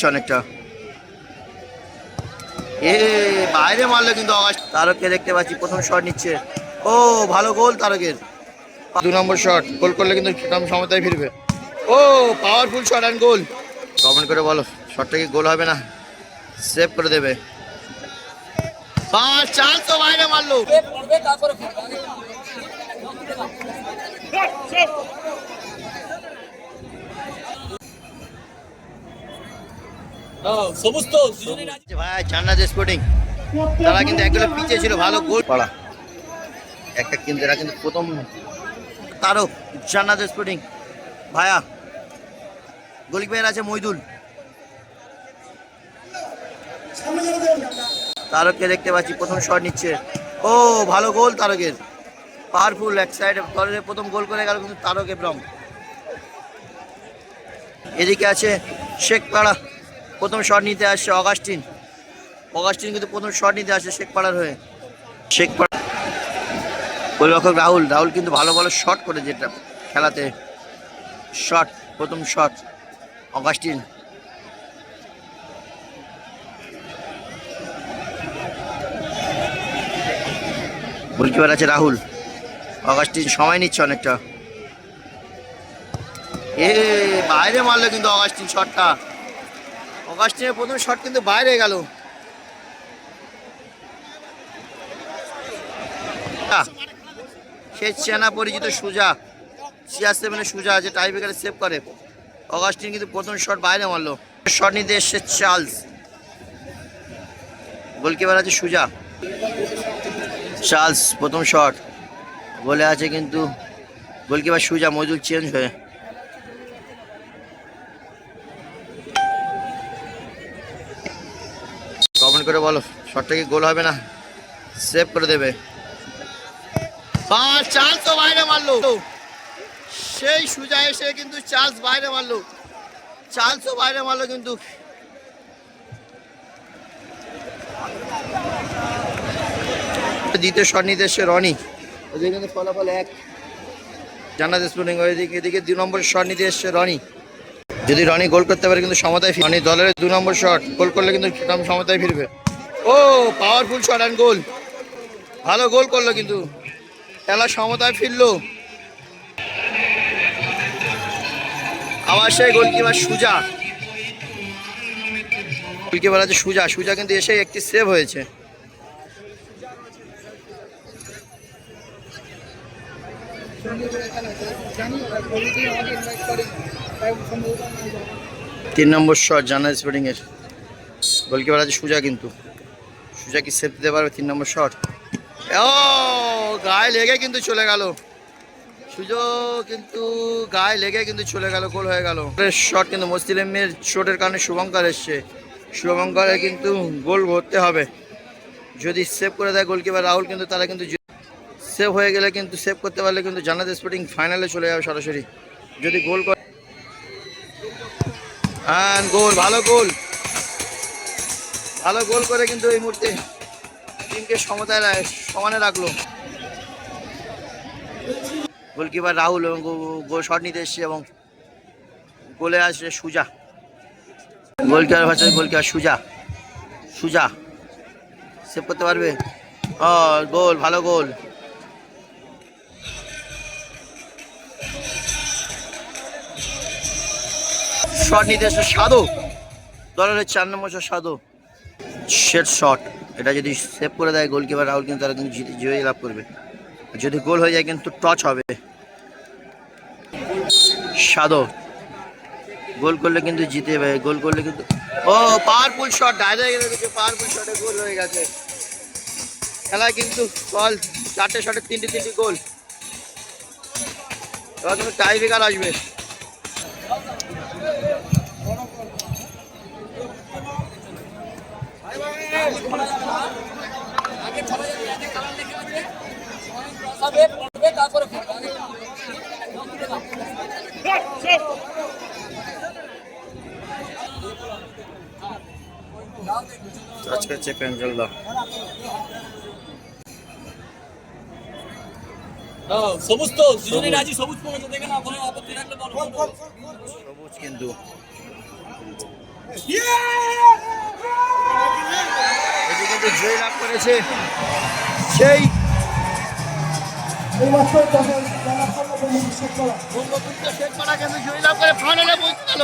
নিচ্ছে অনেকটা। এ বাইরে মারলো কিন্তু অগাস্ট তারককে দেখতে পাচ্ছি প্রথম শট নিচ্ছে। ও ভালো গোল তারকের। দু নম্বর শট গোল করলে কিন্তু সেরকম সমতায় ফিরবে। ও powerful shot and goal comment করে বলো শটটা কি গোল হবে না? সেভ করে দেবে। পাঁচ চার তো বাইরে মারলো। সমস্ত দুজনে রাজি। ভাই জান্নাত স্পোর্টিং তারা কিন্তু একগুলো পিছিয়ে ছিল ভালো গোল পাড়া। একটা কিন্তু এরা কিন্তু প্রথম তারও জান্নাত স্পোর্টিং ভায়া গোলকিপার আছে মইদুল। তারককে দেখতে পাচ্ছি প্রথম শট নিচ্ছে। ও ভালো গোল তারকের। পাওয়ারফুল এক সাইডে প্রথম গোল করে গেল কিন্তু তারক এব্রম। এদিকে আছে শেখপাড়া প্রথম শট নিতে আসছে অগাস্টিন। অগাস্টিন কিন্তু প্রথম শট নিতে আসছে শেখপাড়ার হয়ে। শেখপাড়া গোলরক্ষক রাহুল। রাহুল কিন্তু ভালো ভালো শট করে যেটা খেলাতে। শট প্রথম শট অগাস্টিন। গোলকিপার আছে রাহুল। অগাস্টিন সময় নিচ্ছে অনেকটা। এ, বাইরে মারলো কিন্তু অগাস্টিন শটটা অগাস্টিনের প্রথম শট কিন্তু বাইরে গেল। সে চেনা পরিচিত সুজা সিয়ার সেভেনের সুজা যে টাইব্রেকারে সেভ করে। অগাস্টিন কিন্তু প্রথম শট বাইরে মারলো। শট নিতে এসছে চার্লস গোলকিপার আছে সুজা। চার্লস প্রথম শট বলে আছে কিন্তু গোলকিপার সুজা, মজুল চেঞ্জ হয়ে কমেন্ট করে বলো, শটটা কি গোল হবে না? সেভ করে দেবে। পাঁচ চার্লস তো বাইরে মারলো। সেই সুজা এসে কিন্তু চার্লস বাইরে মারলো। চার্লসও বাইরে মারলো কিন্তু। দ্বিতীয় শট নিতে এসছে রনি। কিন্তু ফলাফল এক। জান্নাত স্পুলিং ওইদিকে, এদিকে দুই নম্বর শট নিতে এসছে রনি। যদি রনি গোল করতে পারে কিন্তু সমতায় রনি দলের দু নম্বর শট, গোল করলে কিন্তু সমতায় ফিরবে। ও পাওয়ারফুল শট অ্যান্ড গোল ভালো গোল করল কিন্তু। খেলা সমতায় ফিরলো। আবার সেই গোলকিপার সুজা। গোলকিপার আছে সুজা। সুজা কিন্তু এসে একটি সেভ হয়েছে। তিন নম্বর শট জানা স্পোর্টিং এর। গোলকিপার আছে সুজা কিন্তু। সুজা কি সেভ দিতে পারবে তিন নম্বর শট ও, গায়ে লেগে কিন্তু চলে গেল। সুযোগ কিন্তু গায়ে লেগে কিন্তু চলে গেল, গোল হয়ে গেল। শট কিন্তু মুসলিমের শটের কারণে শুভঙ্কর এসছে। শুভঙ্করের কিন্তু গোল ভরতে হবে। যদি সেভ করে দেয় গোলকিপার রাহুল কিন্তু তারা কিন্তু সেভ হয়ে গেলে কিন্তু সেভ করতে পারলে কিন্তু জান্নাত স্পোর্টিং ফাইনালে চলে যাবে সরাসরি। যদি গোল করে হ্যাঁ গোল, ভালো গোল। ভালো গোল করে কিন্তু এই মুহূর্তে টিমকে সমতায় সমানে রাখল। গোলকিপার রাহুল এবং গোল শট নিতে এসছে এবং গোলে আসছে সুজা। গোলকিপার ভাষায় গোলকিপার সুজা। সুজা সেভ করতে পারবে? ও, গোল, ভালো গোল। শট নিতে এসছে সাধু। দলের চার নম্বর সাধু। শেট শট। এটা যদি সেভ করে দেয় গোলকিপার রাহুল কিন্তু তারা কিন্তু জিতে জয় লাভ করবে। যদি গোল হয়ে যায় কিন্তু টচ হবে। সাধু। গোল করলে কিন্তু জিতে যাবে গোল করলে কিন্তু ও পাওয়ারফুল শট ডাইরেক্ট পাওয়ারফুল শটে গোল হয়ে গেছে। খেলায় কিন্তু বল, চারটে শটে তিনটে তিনটে গোল এবার কিন্তু টাই বেকার আসবে। তারপরে টাচ করছে পেঞ্জলদা হ্যাঁ, সবুজ তো দুজনে রাজি সবুজ পড়েছে দেখে না কোনো আপত্তি বলো সবুজ কিন্তু। কিন্তু জয় লাভ করেছে। সেই বঙ্গপুত্র শেখ করা। কিন্তু জয় লাভ করে ফাইনালে পৌঁছে গেল।